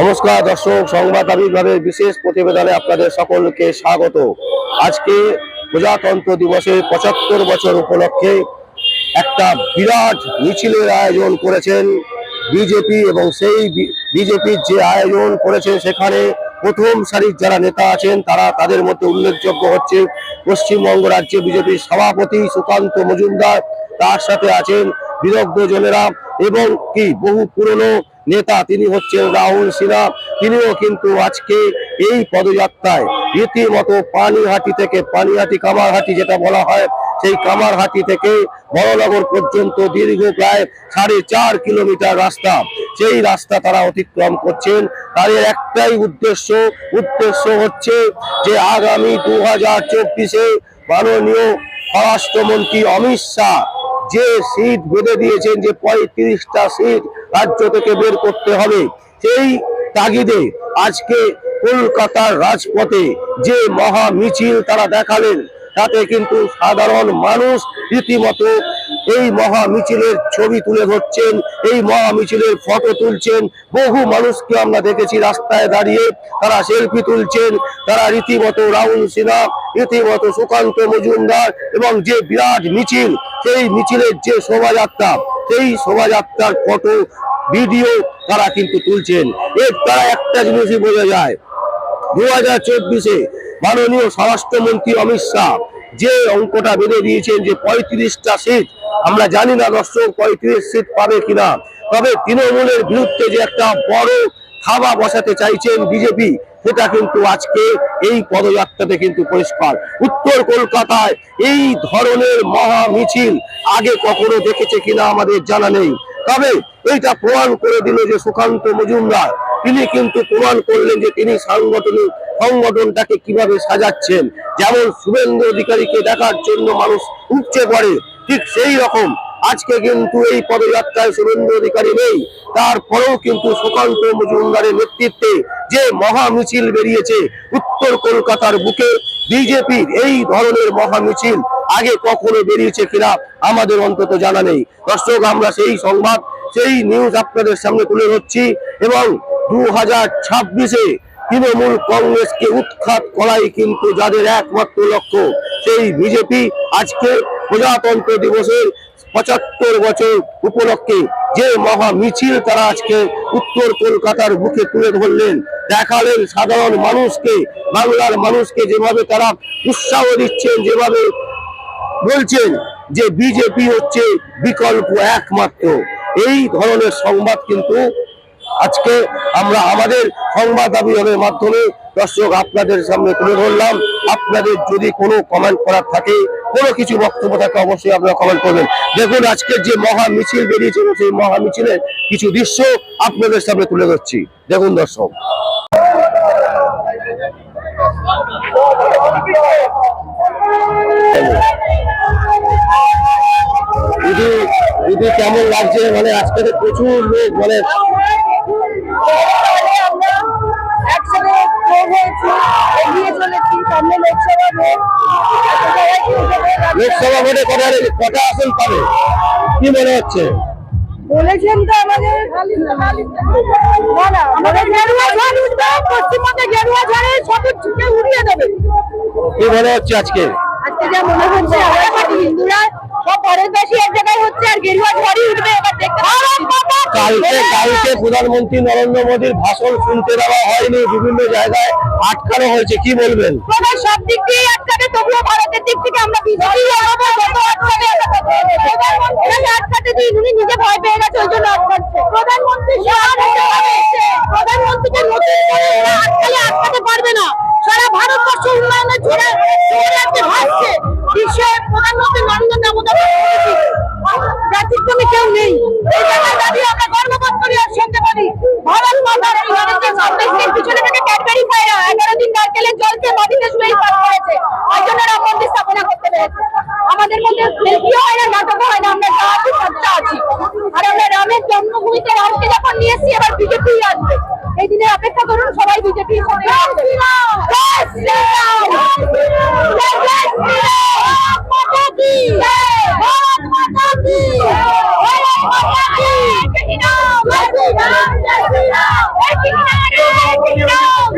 নমস্কার, দর্শক, সংবাদ আবির্ভাবের বিশেষ প্রতিবেদনে আপনাদের সকলকে স্বাগত। আজকে প্রজাতন্ত্র দিবসের পঁচাত্তর বছর উপলক্ষে একটা বিরাট মিছিলের আয়োজন করেছেন বিজেপি এবং সেই বিজেপির যে আয়োজন করেছেন সেখানে প্রথম সারির যারা নেতা আছেন, তারা তাদের মধ্যে উল্লেখযোগ্য হচ্ছে পশ্চিমবঙ্গ রাজ্যে বিজেপির সভাপতি সুকান্ত মজুমদার, তার সাথে আছেন বিদগ্ধ জনেরা এবং কি বহু পুরনো নেতা তিনি হচ্ছেন রাহুল সিনহা। তিনিও কিন্তু আজকে এই পদযাত্রায় রীতিমতো পানিহাটি থেকে পানিহাটি কামারহাটি যেটা বলা হয়, সেই কামারহাটি থেকে বড়নগর পর্যন্ত দীর্ঘ প্রায় সাড়ে চার কিলোমিটার রাস্তা। সেই রাস্তা তারা অতিক্রম করছেন। তাদের একটাই উদ্দেশ্য উদ্দেশ্য হচ্ছে যে আগামী দু হাজার চব্বিশে মাননীয় স্বরাষ্ট্রমন্ত্রী অমিত শাহ যে সিট বেঁধে দিয়েছেন যে পঁয়ত্রিশটা সিট রাজ্য থেকে বের করতে হবে, সেই তাগিদে আজকে কলকাতার রাজপথে যে মহা মিছিল তারা দেখালেন, তাতে কিন্তু সাধারণ মানুষ রীতিমতো এই মহা মিছিলের ছবি তুলে ধরছেন, এই মহা মিছিলের ফটো তুলছেন, বহু মানুষকে আমরা দেখেছি রাস্তায় দাঁড়িয়ে তারা সেলফি তুলছেন, তারা রীতিমতো রাহুল সিনহা, রীতিমতো সুকান্ত মজুমদার এবং যে বিরাট মিছিল সেই মিছিলের যে শোভাযাত্রা, সেই শোভাযাত্রার ফটো ভিডিও তারা কিন্তু তুলছেন। এর দ্বারা একটা জিনিসই বোঝা যায়। দু হাজার চব্বিশে মাননীয় স্বরাষ্ট্রমন্ত্রী অমিত শাহ যে অঙ্কটা বেঁধে দিয়েছেন যে পঁয়ত্রিশটা সিট, আমরা জানি না দর্শক পঁয়ত্রিশ সিট পাবে কিনা, তবে তৃণমূলের বিরুদ্ধে যে একটা বড় থাবা বসাতে চাইছেন বিজেপি সেটা কিন্তু আজকে এই পদযাত্রাতে কিন্তু পরিষ্কার। উত্তর কলকাতায় এই ধরনের মহা মিছিল আগে কখনো দেখেছে কিনা আমাদের জানা নেই। তবে এইটা প্রমাণ করে দিল যে সুকান্ত মজুমদার, তিনি কিন্তু প্রমাণ করলেন যে তিনি সাংগঠনিক সংগঠনটাকে কীভাবে সাজাচ্ছেন। যেমন শুভেন্দু অধিকারীকে দেখার জন্য মানুষ উপচে পড়ে, ঠিক সেই রকম। আজকে কিন্তু এই পদযাত্রায় শুভেন্দু অধিকারী নেই। তারপরেও কিন্তু সুকান্ত মজুমদারের নেতৃত্বে যে মহা মিছিল বেরিয়েছে উত্তর কলকাতার বুকে, বিজেপির এই ধরনের মহা মিছিল আগে কখনো বেরিয়েছে কিনা আমাদের অন্তত জানা নেই। দর্শক, আমরা সেই সংবাদ, সেই নিউজ আপনাদের সামনে তুলে ধরছি এবং দু হাজার ছাব্বিশে তৃণমূল কংগ্রেসকে উৎখাত করাই কিন্তু যাদের একমাত্র লক্ষ্য, সেই বিজেপি। আজকে প্রজাতন্ত্র দিবসের পঁচাত্তর বছর উপলক্ষে যে মহা মিছিল তারা আজকে উত্তর কলকাতার বুকে তুলে ধরলেন, দেখালেন সাধারণ মানুষকে, বাংলার মানুষকে যেভাবে তারা উৎসাহ দিচ্ছেন, যেভাবে বলছেন যে বিজেপি হচ্ছে বিকল্প একমাত্র। এই ধরনের সংবাদ কিন্তু আজকে আমরা আমাদের সংবাদ আবির্ভাবের মাধ্যমে দর্শক, আপনাদের সামনে তুলে ধরলাম। আপনাদের যদি কোনো কমেন্ট করার থাকে, কোনো কিছু বক্তব্য থাকে, অবশ্যই আপনারা কমেন্ট করবেন। দেখুন আজকের যে মহা মিছিল বেরিয়েছিল সেই মহা মিছিলের কিছু দৃশ্য আপনাদের সামনে তুলে ধরছি। দেখুন, দর্শক। দিদি দিদি, কেমন লাগছে? মানে আজকে প্রচুর লোক মানে লোকসভা ভোটে কটা কটা আসন পাবে? কি মনে হচ্ছে? বলেছেন তো আমাদের আমাদের গেরুয়া ঝড় উঠবে পশ্চিমবঙ্গে গেরুয়া ঝড়ে সব ছুটে উড়িয়ে দেবে। কি মনে হচ্ছে আজকে? আজকে যা মনে হচ্ছে আমরা পার্টি হিন্দুরা সব ভারতবাসী এক জায়গায় হচ্ছে আর গেরুয়া ঝড়ই উঠবে এবার দেখতে কালকে কালকে প্রধানমন্ত্রী নরেন্দ্র মোদীর ভাষণ শুনতে দেওয়া হয়নি বিভিন্ন জায়গায় আটকানো হয়েছে কি বলবেন? সব দিক দিয়ে আটকাবে তবুও ভারতের দিক থেকে আমরা বিজেপি আটকাতে দিই উনি নিজে ভয় পেয়ে গেছে ওই জন্য আটকাচ্ছে। প্রধানমন্ত্রী প্রধানমন্ত্রীকে নতুন করে আটকালে আটকাতে পারবে না। সারা ভারতবর্ষ উন্নয়নের ঝড়ে ঝড়ে আজকে ভাসছে। বিশ্বের প্রধানমন্ত্রী নরেন্দ্র মোদী ব্যতিক্রমী কেউ নেই এই জায়গায় দাঁড়িয়ে আমরা গর্ববোধ করি আর শুনতে পারি ভারত মাতার এই অনেকদিন সামনের পিছনে থেকে ক্যাডবেরি পায়রা এগারো দিন নারকেলের জলকে মাটিতে শুয়েই পার করেছে ওই জন্য রাম মন্দির স্থাপনা করতে পেরেছে আমাদের মধ্যে সেলফিও হয় না নাটকও হয় না আমরা যা আছি সচ্চা আছি আর আমরা রামের জন্মভূমিতে রামকে যখন নিয়ে এসেছি এবার বিজেপি আসবে। এই দিনের অপেক্ষা করুন সবাই বিজেপি Thank শ্রীরাম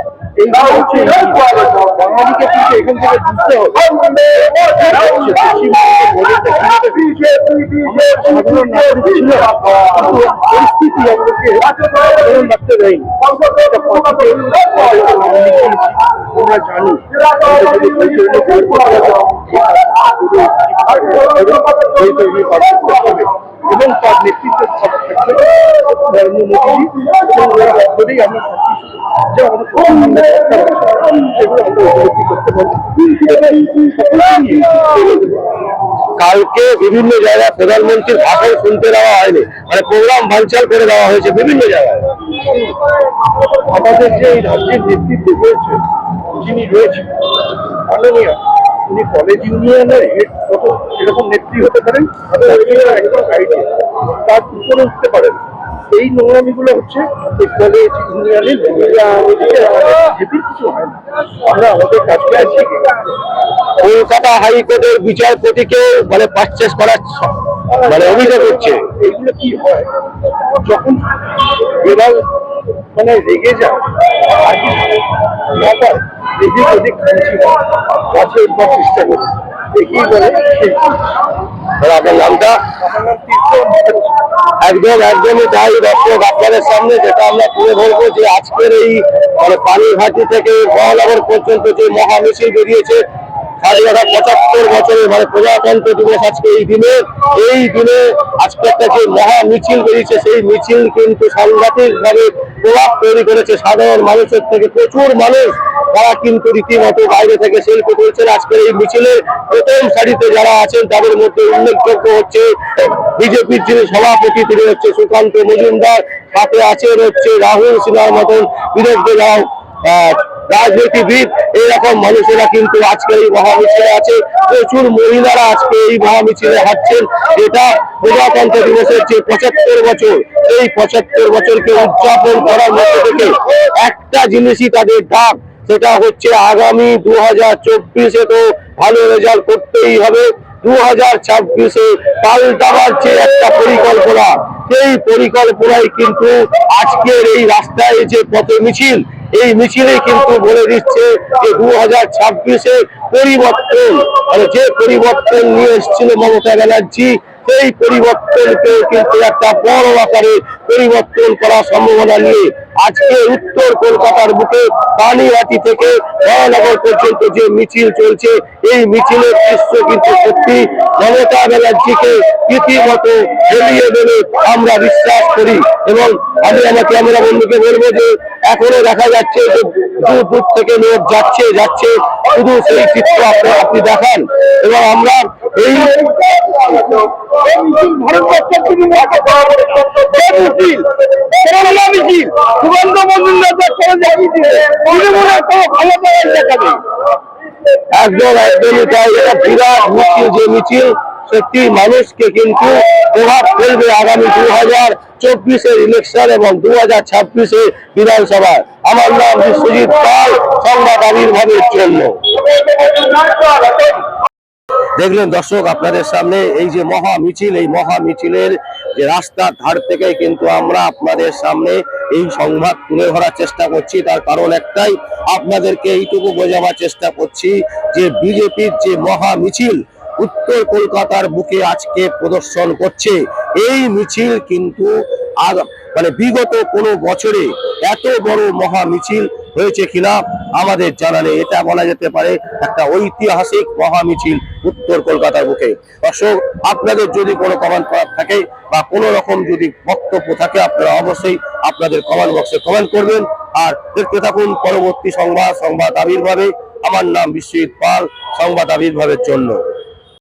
বাঙালিকে কিন্তু এখান থেকে বুঝতে হবে সাধারণ নাগরিক ছিল কিন্তু পরিস্থিতি আমাদেরকে সাধারণ রাখতে দেয়নি এটা পথে আমরা জানি আমাদের যদি বৈতরণী বই করতে বৈতরণী পাঠ করতে হবে এবং তার নেতৃত্বে থাকবে নরেন্দ্র মোদী এবং ওরা মধ্যেই আমরা সবকিছু কালকে বিভিন্ন জায়গায় প্রধানমন্ত্রীর ভাষণ শুনতে দেওয়া হয়নি। মানে প্রোগ্রাম বানচাল করে দেওয়া হয়েছে বিভিন্ন জায়গায়। আমাদের যে এই রাজ্যের নেতৃত্বে রয়েছে, যিনি রয়েছে মাননীয়, উনি কলেজ ইউনিয়নের হেড এরকম নেত্রী হতে পারেন তার উপরে উঠতে পারেন। এই নোংরামিগুলো হচ্ছে কলেজ ইউনিয়নের কিছু হয় না। আমরা আমাদের কাজকে আছি কলকাতা হাইকোর্টের বিচারপতিকে মানে পারচেস করার মানে অভিযোগ হচ্ছে। এইগুলো কি হয়? যখন বিড়াল মানে রেগে যায় আর কি ব্যাপার এদিক খাচ্ছি গাছে চেষ্টা করি আপনার নামটা। একদম, একদমই তাই দর্শক আপনাদের সামনে, যেটা আমরা তুলে ধরবো যে আজকের এই মানে পানিঘাটি থেকে মহানগর পর্যন্ত যে মহা মিছিল বেরিয়েছে স্বাধীনতা পঁচাত্তর বছরের মানে প্রজাতন্ত্র দিবস আজকে এই দিনে এই দিনে আজকে একটা যে মহা মিছিল বেরিয়েছে, সেই মিছিল কিন্তু সাংঘাতিক ভাবে প্রভাব তৈরি করেছে সাধারণ মানুষের থেকে প্রচুর মানুষ তারা কিন্তু রীতিমতো বাইরে থেকে সেলফি তুলছেন। আজকের এই মিছিলের প্রথম সারিতে যারা আছেন, তাদের মধ্যে উল্লেখযোগ্য হচ্ছে বিজেপির যিনি সভাপতি, তিনি হচ্ছে সুকান্ত মজুমদার, সাথে আছেন হচ্ছে রাহুল সিনহার মতন বিরুদ্ধে যারা রাজনীতিবিদ, এইরকম মানুষেরা কিন্তু আজকে এই মহামিছিলে আছে। প্রচুর মহিলারা আজকে এই মহামিছিলে হাঁটছেন। এটা প্রজাতন্ত্র দিবসের যে পঁচাত্তর বছর, এই পঁচাত্তর বছরকে উদযাপন করার মধ্যে থেকে একটা জিনিসই তাদের ডাক। সেটা হচ্ছে আগামী দু হাজার চব্বিশে তো ভালো রেজাল্ট করতেই হবে। দু হাজার ছাব্বিশে পাল্টাবার যে একটা পরিকল্পনা। সেই পরিকল্পনায় কিন্তু আজকের এই রাস্তায় যে পথে মিছিল, এই মিছিলে কিন্তু বলে দিচ্ছে যে দু হাজার ছাব্বিশে পরিবর্তন মানে যে পরিবর্তন নিয়ে এসেছিল মমতা ব্যানার্জি সেই পরিবর্তনকে কিন্তু একটা বড় আকারে পরিবর্তন করার সম্ভাবনা নিয়ে আজকে উত্তর কলকাতার বুকে পানিহাটি থেকে মহানগর পর্যন্ত যে মিছিল চলছে, এই মিছিলের দৃশ্য কিন্তু সত্যি মমতা ব্যানার্জিকে রীতিমতো এড়িয়ে দেবে আমরা বিশ্বাস করি। এবং আমি আমার ক্যামেরা বন্ধুকে বলব যে এখনও দেখা যাচ্ছে যে দূর দূর থেকে লোক যাচ্ছে যাচ্ছে। শুধু সেই চিত্র আপনি দেখান। এবং আমরা এই মিছিল সুগন্ধ মজুমদার তৃণমূলের কোনো ভালো করার দেখা একদম একদমই তাই এটা বিরাট মিছিল যে মিছিল সত্যি মানুষকে কিন্তু প্রভাব ফেলবে আগামী দু হাজার চব্বিশের ইলেকশন এবং দু হাজার ছাব্বিশে বিধানসভায়। আমার নাম বিশ্বজিৎ পাল সংবাদ আবির্ভাবের জন্য। দেখলেন দর্শক, আপনাদের সামনে এই যে মহা মিছিল, এই মহা মিছিলের যে রাস্তার ধার থেকে কিন্তু আমরা আপনাদের সামনে এই সংবাদ তুলে ধরার চেষ্টা করছি। তার কারণ একটাই, আপনাদেরকে এইটুকু বোঝাবার চেষ্টা করছি যে বিজেপির যে মহা মিছিল উত্তর কলকাতার বুকে আজকে প্রদর্শন করছে। এই মিছিল কিন্তু মানে বিগত কোনো বছরে এত বড় মহা মিছিল হয়েছে কিনা আমাদের জানা নেই। এটা বলা যেতে পারে একটা ঐতিহাসিক মহামিছিল উত্তর কলকাতার বুকে। দর্শক, আপনাদের যদি কোনো কমেন্ট থাকে বা কোনো রকম যদি বক্তব্য থাকে, আপনারা অবশ্যই আপনাদের কমেন্ট বক্সে কমেন্ট করবেন। আর দেখতে থাকুন পরবর্তী সংবাদ সংবাদ আবির্ভাবে। আমার নাম বিশ্বজিৎ পাল, সংবাদ আবির্ভাবের জন্য।